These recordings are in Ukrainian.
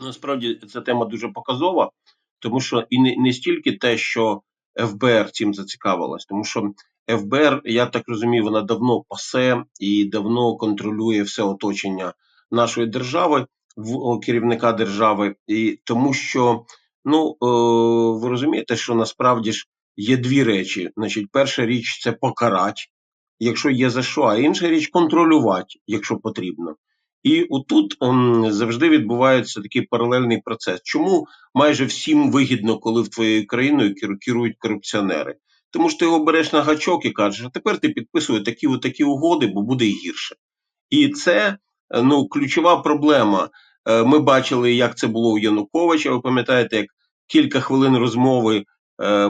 Насправді ця тема дуже показова, тому що і не, не стільки те, що ФБР цим зацікавилось, тому що ФБР, я так розумію, вона давно пасе і давно контролює все оточення нашої держави, в керівника держави, і тому що ну е, ви розумієте, що насправді ж є дві речі. Значить, перша річ це покарати, якщо є за що, а інша річ контролювати, якщо потрібно. І отут ем, завжди відбувається такий паралельний процес. Чому майже всім вигідно, коли в твоєю країною керують корупціонери? Тому що ти його береш на гачок і кажеш, а тепер ти підписуєш такі такі угоди, бо буде гірше. І це е, ну, ключова проблема. Е, ми бачили, як це було у Януковича. Ви пам'ятаєте, як кілька хвилин розмови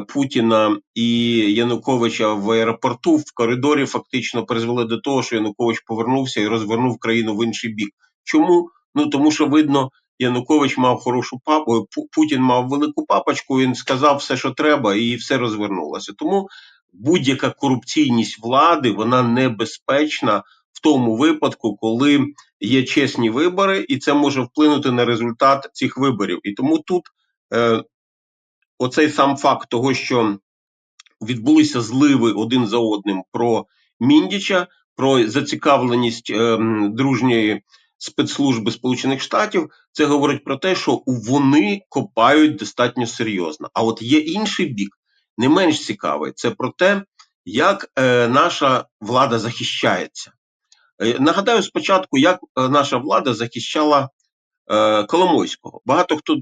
Путіна і Януковича в аеропорту в коридорі фактично призвели до того, що Янукович повернувся і розвернув країну в інший бік. Чому? Ну тому що видно, Янукович мав хорошу папу, Путін мав велику папочку. Він сказав все, що треба, і все розвернулося. Тому будь-яка корупційність влади вона небезпечна в тому випадку, коли є чесні вибори, і це може вплинути на результат цих виборів. І тому тут. Оцей сам факт того, що відбулися зливи один за одним про Міндіча, про зацікавленість е, дружньої спецслужби Сполучених Штатів, це говорить про те, що вони копають достатньо серйозно. А от є інший бік, не менш цікавий, це про те, як е, наша влада захищається. Е, нагадаю спочатку, як е, наша влада захищала е, Коломойського. Багато хто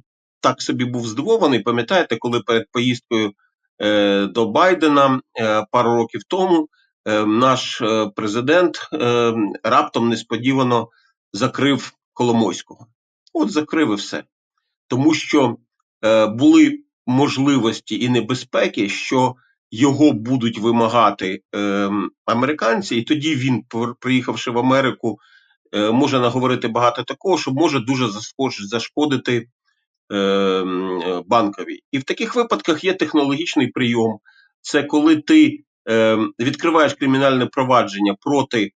так собі був здивований. Пам'ятаєте, коли перед поїздкою е, до Байдена е, пару років тому е, наш е, президент е, раптом несподівано закрив Коломойського. От закрив і все. Тому що е, були можливості і небезпеки, що його будуть вимагати е, американці, і тоді він, приїхавши в Америку, е, може наговорити багато такого, що може дуже зашкодити банковій. І в таких випадках є технологічний прийом. Це коли ти е, відкриваєш кримінальне провадження проти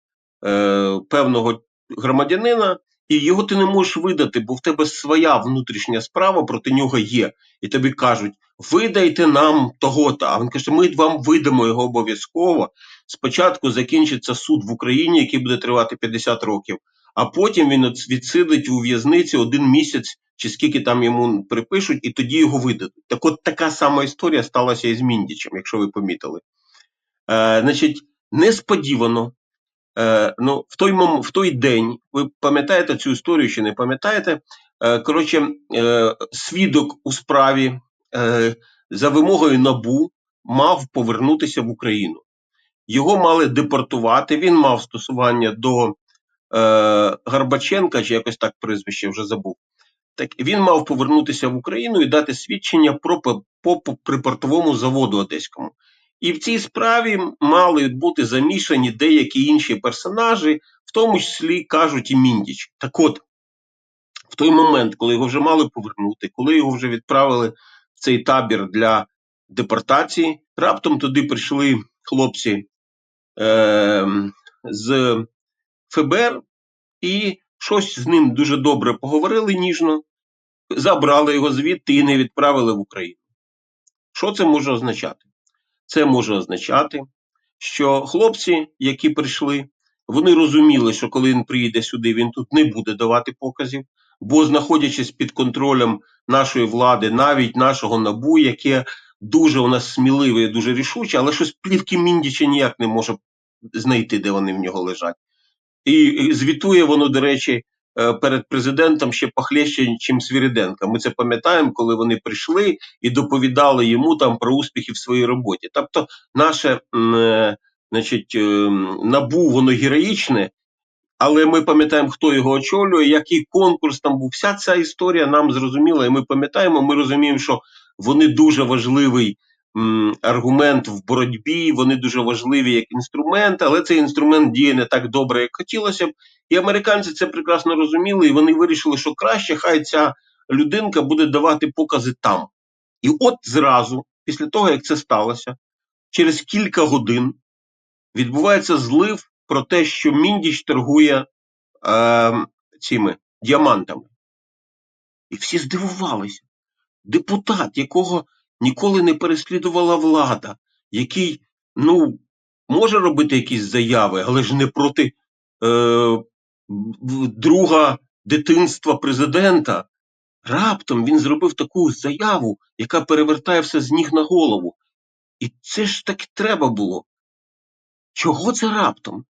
е, певного громадянина, і його ти не можеш видати, бо в тебе своя внутрішня справа проти нього є. І тобі кажуть: видайте нам того-то. А він каже, ми вам видамо його обов'язково. Спочатку закінчиться суд в Україні, який буде тривати 50 років, а потім він відсидить у в'язниці один місяць чи скільки там йому припишуть, і тоді його видадуть. Так от така сама історія сталася і з Міндічем, якщо ви помітили. Е, Значить, несподівано, е, ну, в той мом, в той день, ви пам'ятаєте цю історію чи не пам'ятаєте? Е, Коротше, е, свідок у справі е, за вимогою набу мав повернутися в Україну. Його мали депортувати, він мав стосування до Гарбаченка, чи якось так прізвище вже забув так він мав повернутися в Україну і дати свідчення про по, по припортовому заводу Одеському. І в цій справі мали бути замішані деякі інші персонажі, в тому числі кажуть і Міндіч. Так от, в той момент, коли його вже мали повернути, коли його вже відправили в цей табір для депортації, раптом туди прийшли хлопці е, з ФБР і щось з ним дуже добре поговорили ніжно, забрали його звідти і не відправили в Україну. Що це може означати? Це може означати, що хлопці, які прийшли, вони розуміли, що коли він приїде сюди, він тут не буде давати показів, бо, знаходячись під контролем нашої влади, навіть нашого набу, яке дуже у нас сміливе і дуже рішуче, але щось плівки Міндіча ніяк не може знайти, де вони в нього лежать. І звітує воно, до речі, Е, перед президентом ще похлеще, чим Свіриденка. Ми це пам'ятаємо, коли вони прийшли і доповідали йому там про успіхи в своїй роботі. Тобто, наше е, значить, е, набу воно героїчне. Але ми пам'ятаємо, хто його очолює, який конкурс там був. Вся ця історія нам зрозуміла, і ми пам'ятаємо. Ми розуміємо, що вони дуже важливий аргумент в боротьбі, вони дуже важливі як інструмент, але цей інструмент діє не так добре, як хотілося б. І американці це прекрасно розуміли, і вони вирішили, що краще хай ця людинка буде давати покази там. І от зразу, після того, як це сталося, через кілька годин відбувається злив про те, що Міндіч торгує е, цими діамантами. І всі здивувалися. Депутат, якого ніколи не переслідувала влада, який, ну, може робити якісь заяви, але ж не проти е, друга дитинства президента. Раптом він зробив таку заяву, яка перевертає все з ніг на голову. І це ж так треба було. Чого це раптом?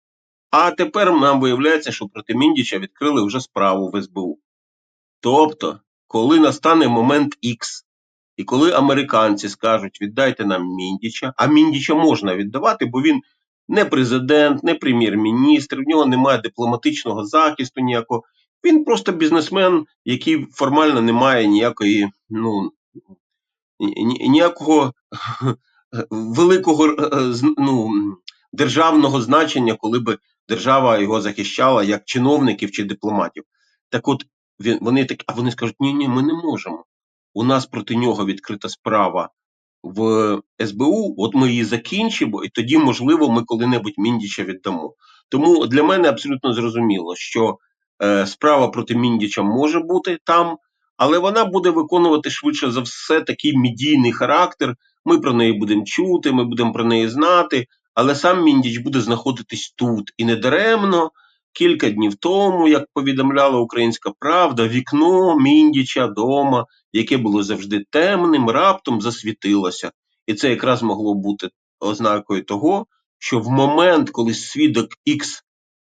А тепер нам виявляється, що проти Міндіча відкрили вже справу в СБУ. Тобто, коли настане момент X, і коли американці скажуть, віддайте нам Міндіча, а Міндіча можна віддавати, бо він не президент, не прем'єр-міністр, в нього немає дипломатичного захисту ніякого. Він просто бізнесмен, який формально не має ніякої, ну, ні- ні- ніякого великого е, ну, державного значення, коли би держава його захищала як чиновників чи дипломатів. Так от вони так, а вони скажуть: ні, ні, ми не можемо. У нас проти нього відкрита справа в СБУ, от ми її закінчимо, і тоді, можливо, ми коли-небудь Міндіча віддамо. Тому для мене абсолютно зрозуміло, що е, справа проти Міндіча може бути там, але вона буде виконувати швидше за все такий медійний характер. Ми про неї будемо чути, ми будемо про неї знати, але сам Міндіч буде знаходитись тут. І не даремно кілька днів тому, як повідомляла Українська Правда, вікно Міндіча вдома, яке було завжди темним, раптом засвітилося. І це якраз могло бути ознакою того, що в момент, коли свідок X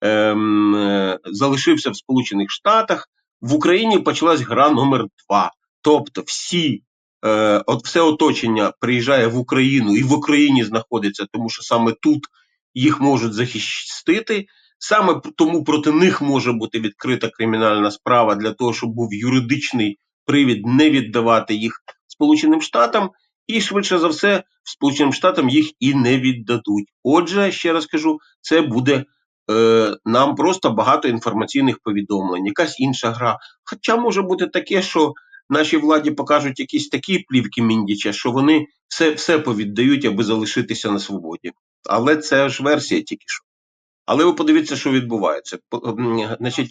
ем, е, залишився в Сполучених Штатах, в Україні почалась гра номер два. Тобто всі, е, от все оточення приїжджає в Україну і в Україні знаходиться, тому що саме тут їх можуть захистити. Саме тому проти них може бути відкрита кримінальна справа для того, щоб був юридичний привід не віддавати їх Сполученим Штатам, і швидше за все, Сполученим Штатам їх і не віддадуть. Отже, ще раз кажу, це буде е, нам просто багато інформаційних повідомлень, якась інша гра. Хоча може бути таке, що нашій владі покажуть якісь такі плівки Міндіча, що вони все, все повіддають, аби залишитися на свободі. Але це ж версія тільки що. Але ви подивіться, що відбувається. Значить,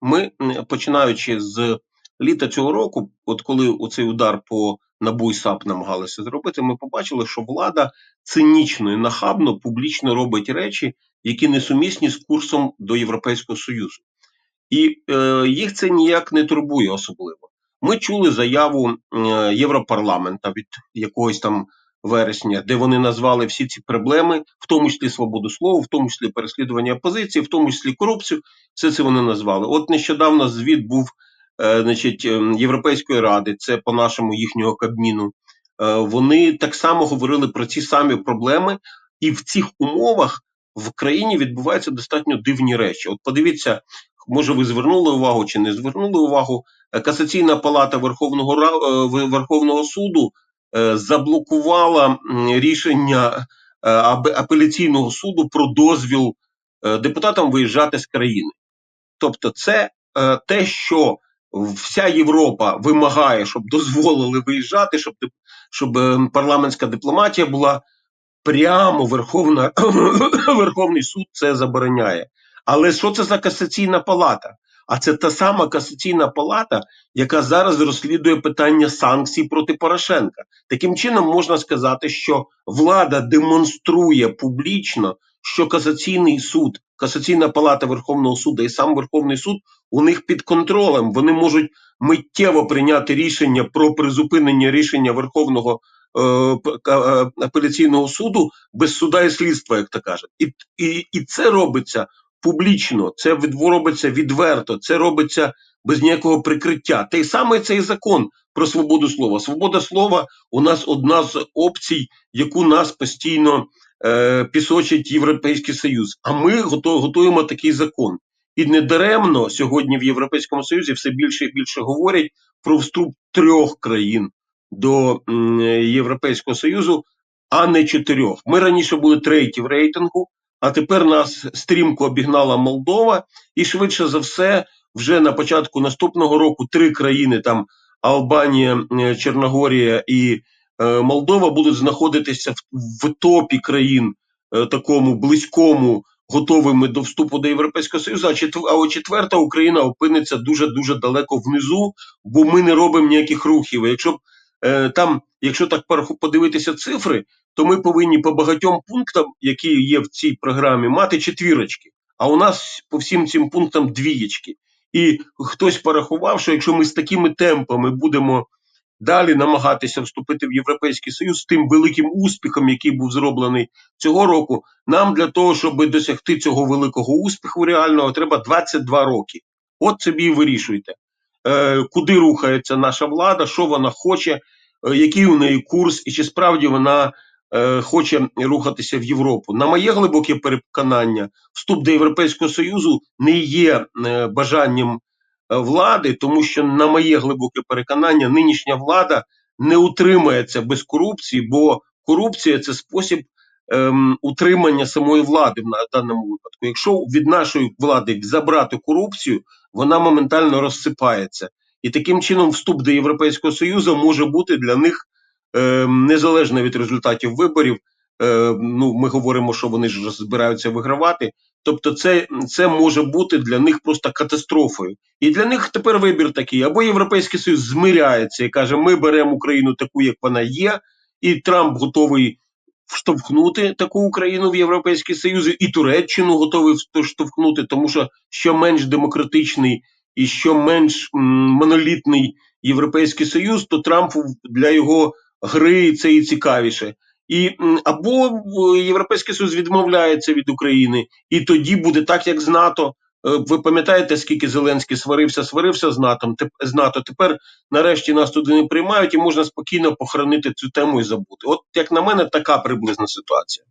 ми, починаючи з літа цього року, от коли оцей удар по НАБУ і САП намагалися зробити, ми побачили, що влада цинічно і нахабно публічно робить речі, які несумісні з курсом до Європейського Союзу. І е, їх це ніяк не турбує особливо. Ми чули заяву е, Європарламента від якогось там вересня, де вони назвали всі ці проблеми, в тому числі свободу слова, в тому числі переслідування опозиції, в тому числі корупцію. Все це вони назвали. От нещодавно звіт був е, значить, е, Європейської ради, це по нашому їхнього кабміну. Е, вони так само говорили про ці самі проблеми, і в цих умовах в країні відбуваються достатньо дивні речі. От подивіться, може, ви звернули увагу чи не звернули увагу. е, Касаційна палата Верховного Верховного суду заблокувала рішення е, апеляційного суду про дозвіл е, депутатам виїжджати з країни. Тобто, це е, те, що вся Європа вимагає, щоб дозволили виїжджати, щоб, щоб е, парламентська дипломатія була прямо Верховна, Верховний суд це забороняє. Але що це за касаційна палата? А це та сама касаційна палата, яка зараз розслідує питання санкцій проти Порошенка. Таким чином можна сказати, що влада демонструє публічно, що касаційний суд, касаційна палата Верховного суду і сам Верховний суд у них під контролем. Вони можуть миттєво прийняти рішення про призупинення рішення Верховного е, е, апеляційного суду без суда і слідства, як то кажуть. І, і, і це робиться публічно, це робиться відверто, це робиться без ніякого прикриття. Те саме цей закон про свободу слова. Свобода слова у нас одна з опцій, яку нас постійно е, пісочить Європейський Союз. А ми готуємо такий закон. І недаремно сьогодні в Європейському Союзі все більше і більше говорять про вступ трьох країн до Європейського Союзу, а не чотирьох. Ми раніше були треті в рейтингу, а тепер нас стрімко обігнала Молдова, і швидше за все, вже на початку наступного року три країни там Албанія, е, Чорногорія і е, Молдова будуть знаходитися в, топі країн, е, такому близькому готовими до вступу до Європейського Союзу, а от четверта Україна опиниться дуже дуже далеко внизу, бо ми не робимо ніяких рухів. Якщо б там, якщо так подивитися цифри, то ми повинні по багатьом пунктам, які є в цій програмі, мати четвірочки. А у нас по всім цим пунктам двієчки. І хтось порахував, що якщо ми з такими темпами будемо далі намагатися вступити в Європейський Союз з тим великим успіхом, який був зроблений цього року, нам для того, щоб досягти цього великого успіху реального, треба 22 роки. От собі і вирішуйте, е, куди рухається наша влада, що вона хоче, е, який у неї курс, і чи справді вона е, хоче рухатися в Європу. На моє глибоке переконання, вступ до Європейського Союзу не є е, бажанням е, влади, тому що, на моє глибоке переконання, нинішня влада не утримається без корупції, бо корупція це спосіб ем, утримання самої влади в даному випадку. Якщо від нашої влади забрати корупцію, вона моментально розсипається. І таким чином вступ до Європейського Союзу може бути для них ем, незалежно від результатів виборів. Е, ну, ми говоримо, що вони ж збираються вигравати. Тобто, це, це може бути для них просто катастрофою. І для них тепер вибір такий: або Європейський Союз змиряється і каже, ми беремо Україну таку, як вона є, і Трамп готовий вштовхнути таку Україну в Європейський Союз, і Туреччину готовий вштовхнути, тому що що менш демократичний і що менш монолітний Європейський Союз, то Трампу для його гри це і цікавіше. І або Європейський Союз відмовляється від України, і тоді буде так, як з НАТО. Е, Ви пам'ятаєте, скільки Зеленський сварився, сварився з НАТО, з НАТО. Тепер нарешті нас туди не приймають, і можна спокійно похоронити цю тему і забути. От як на мене, така приблизна ситуація.